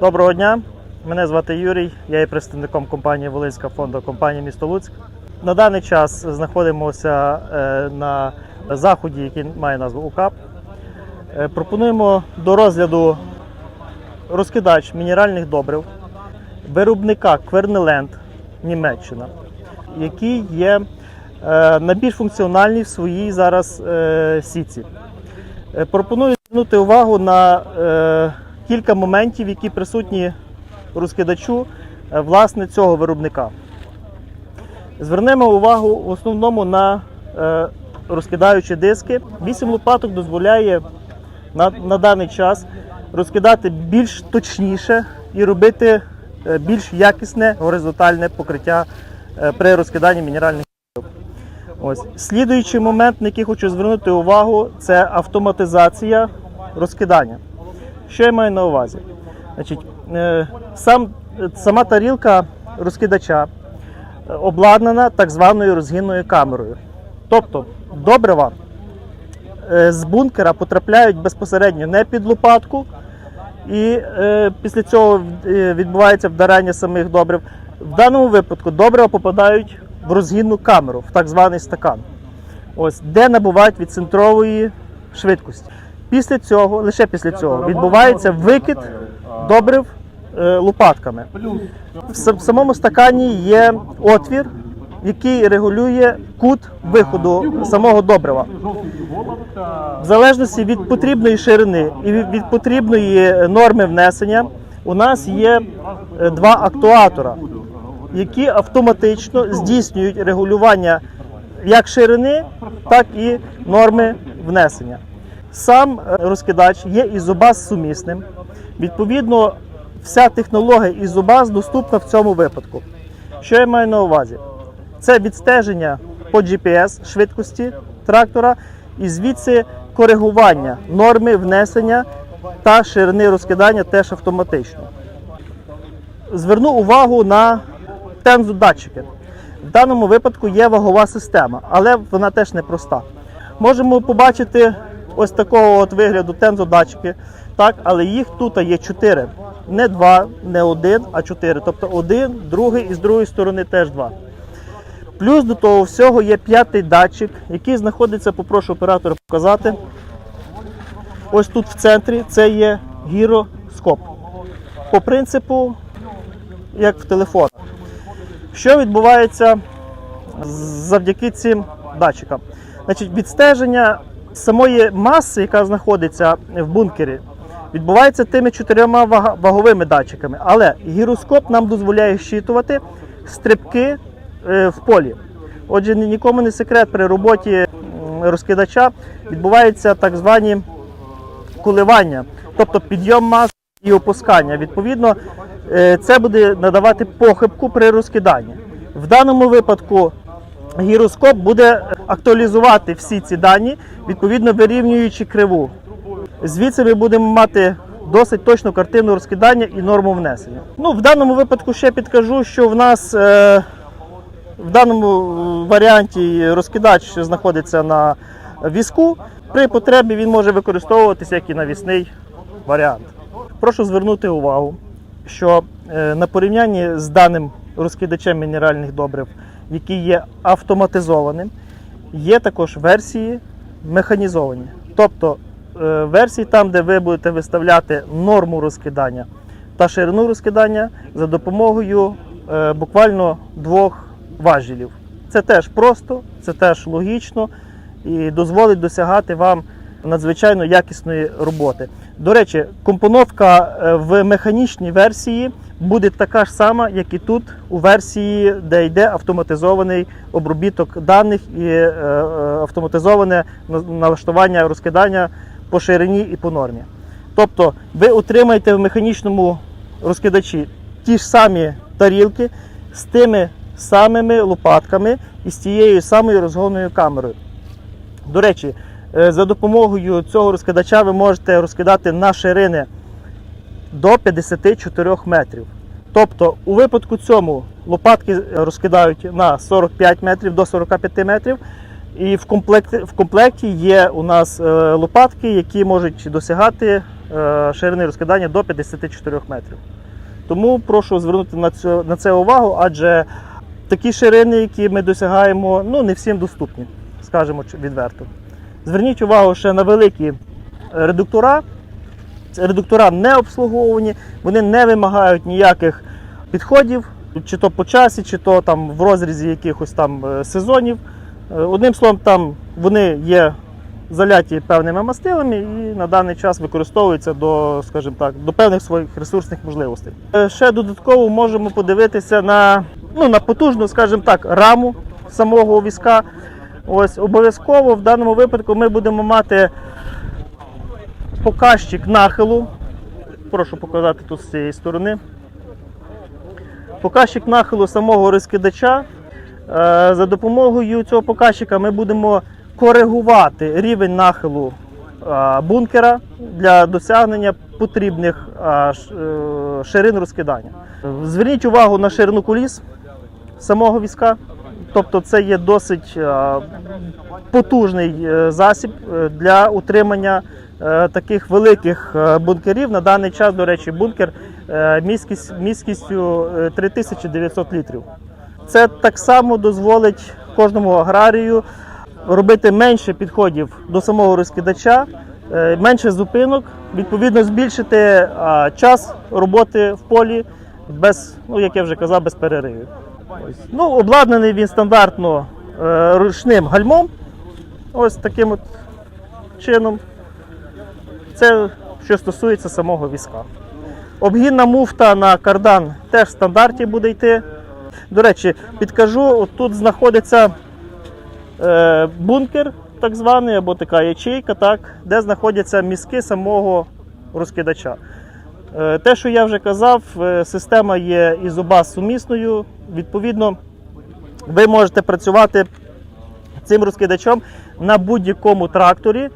Доброго дня, мене звати Юрій, я є представником компанії Волинська фонду компанії місто Луцьк. На даний час знаходимося е, на заході, який має назву УКАП. Е, Пропонуємо до розгляду розкидач мінеральних добрив виробника Квернеленд Німеччина, який є е, найбільш функціональний в своїй зараз сіці. Пропоную звернути увагу на кілька моментів, які присутні розкидачу е, власне цього виробника. Звернемо увагу в основному на е, розкидаючі диски. Вісім лопаток дозволяє на, на даний час розкидати більш точніше і робити е, більш якісне горизонтальне покриття при розкиданні мінеральних. Ось. Слідуючий момент, на який хочу звернути увагу, це автоматизація розкидання. Що я маю на увазі? Значить, е, сам, сама тарілка розкидача е, обладнана так званою розгінною камерою. Тобто добрива е, з бункера потрапляють безпосередньо не під лопатку, і е, після цього відбувається вдарання самих добрив. В даному випадку добрива попадають в розгінну камеру, в так званий стакан, ось, де набувають від центрової швидкості. Після цього, лише після цього, відбувається викид добрив е, лопатками. В самому стакані є отвір, який регулює кут виходу самого добрива. В залежності від потрібної ширини і від потрібної норми внесення, у нас є е, два актуатора, які автоматично здійснюють регулювання як ширини, так і норми внесення. Сам е, розкидач є ізобаз сумісним. Відповідно, вся технологія ізобаз доступна в цьому випадку. Що я маю на увазі? Це відстеження по GPS швидкості трактора і звідси коригування норми внесення та ширини розкидання теж автоматично. Зверну увагу на тензодатчики. В даному випадку є вагова система, але вона теж непроста. Можемо побачити ось такого от вигляду тензодатчики, так, але їх тут є чотири. Не два, не один, а чотири. Тобто один, другий і з другої сторони теж два. Плюс до того всього є п'ятий датчик, який знаходиться, попрошу оператора показати. Ось тут в центрі це є гіроскоп. По принципу, як в телефонах. Що відбувається завдяки цим датчикам? Значить, відстеження самої маси, яка знаходиться в бункері, відбувається тими чотирьома ваговими датчиками. Але гіроскоп нам дозволяє щитувати стрибки е, в полі. Отже, нікому не секрет при роботі розкидача відбуваються так звані коливання, тобто підйом маси і опускання. Відповідно, е, це буде надавати похибку при розкиданні. В даному випадку гіроскоп буде актуалізувати всі ці дані, відповідно вирівнюючи криву. Звідси ми будемо мати досить точну картину розкидання і норму внесення. Ну, в даному випадку ще підкажу, що в нас е, в даному варіанті розкидач знаходиться на візку. При потребі він може використовуватися як і навісний варіант. Прошу звернути увагу, що е, на порівнянні з даним розкидачем мінеральних добрив, який є автоматизованим, є також версії механізовані. Тобто е, версії там, де ви будете виставляти норму розкидання та ширину розкидання за допомогою е, буквально двох важелів. Це теж просто, це теж логічно і дозволить досягати вам надзвичайно якісної роботи. До речі, компоновка е, в механічній версії буде така ж сама, як і тут, у версії, де йде автоматизований обробіток даних і е, е, автоматизоване налаштування розкидання по ширині і по нормі. Тобто ви отримаєте в механічному розкидачі ті ж самі тарілки з тими самими лопатками і з тією самою розгонною камерою. До речі, е, за допомогою цього розкидача ви можете розкидати на ширини до 54 метрів. Тобто, у випадку цьому лопатки розкидають на 45 метрів до 45 метрів. І в комплекті, в комплекті є у нас е, лопатки, які можуть досягати е, ширини розкидання до 54 метрів. Тому прошу звернути на це, на це увагу, адже такі ширини, які ми досягаємо, ну не всім доступні, скажімо відверто. Зверніть увагу ще на великі редуктора. Редуктора не обслуговувані, вони не вимагають ніяких підходів, чи то по часі, чи то там в розрізі якихось там е, сезонів. Е, Одним словом, там вони є заляті певними мастилами і на даний час використовуються до, скажімо так, до певних своїх ресурсних можливостей. Е, Ще додатково можемо подивитися на, ну, на потужну, скажімо так, раму самого візка. Ось обов'язково в даному випадку ми будемо мати показчик нахилу. Прошу показати тут з цієї сторони. Показчик нахилу самого розкидача. Е, За допомогою цього показчика ми будемо коригувати рівень нахилу е, бункера для досягнення потрібних е, ширин розкидання. Зверніть увагу на ширину куліс самого візка. Тобто це є досить потужний засіб для утримання таких великих е, бункерів. На даний час, до речі, бункер е, міськість, міськістю е, 3900 літрів. Це так само дозволить кожному аграрію робити менше підходів до самого розкидача, е, менше зупинок, відповідно збільшити е, час роботи в полі без, ну як я вже казав, без переривів. Ось. Ну, обладнаний він стандартно е, ручним гальмом. Ось таким от чином. Це що стосується самого візка. Обгінна муфта на кардан теж в стандарті буде йти. До речі, підкажу, от тут знаходиться е, бункер, так званий, або така ячейка, так, де знаходяться мізки самого розкидача. Е, Те, що я вже казав, е, система є ізобаз сумісною. Відповідно, ви можете працювати цим розкидачом на будь-якому тракторі,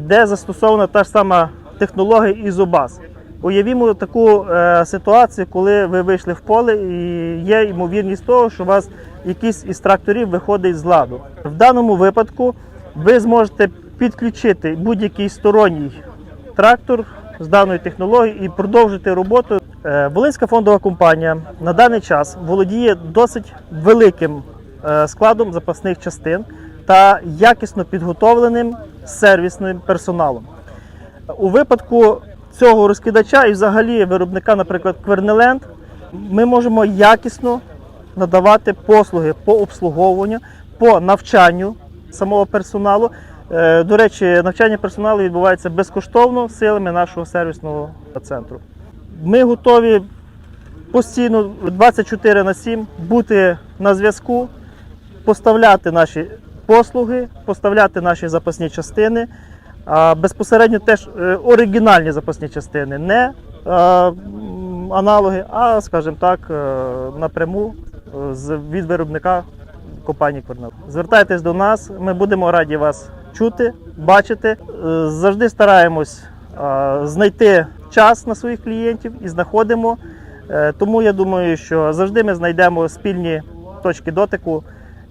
де застосована та ж сама технологія ізобаз. Уявімо таку е, ситуацію, коли ви вийшли в поле і є ймовірність того, що у вас якийсь із тракторів виходить з ладу. В даному випадку ви зможете підключити будь-який сторонній трактор з даної технології і продовжити роботу. Е, Волинська фондова компанія на даний час володіє досить великим е, складом запасних частин та якісно підготовленим сервісним персоналом. У випадку цього розкидача і взагалі виробника, наприклад, Квернеленд, ми можемо якісно надавати послуги по обслуговуванню, по навчанню самого персоналу. Е, До речі, навчання персоналу відбувається безкоштовно силами нашого сервісного центру. Ми готові постійно 24 на 7 бути на зв'язку, поставляти наші послуги, поставляти наші запасні частини, безпосередньо теж е, оригінальні запасні частини, не е, аналоги, а, скажімо так, е, напряму від виробника компанії Корнел. Звертайтесь до нас, ми будемо раді вас чути, бачити. Завжди стараємось знайти час на своїх клієнтів і знаходимо. Тому я думаю, що завжди ми знайдемо спільні точки дотику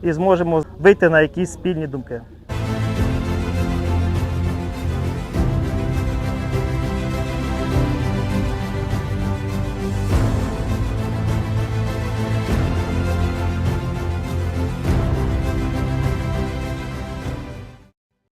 і зможемо вийти на якісь спільні думки.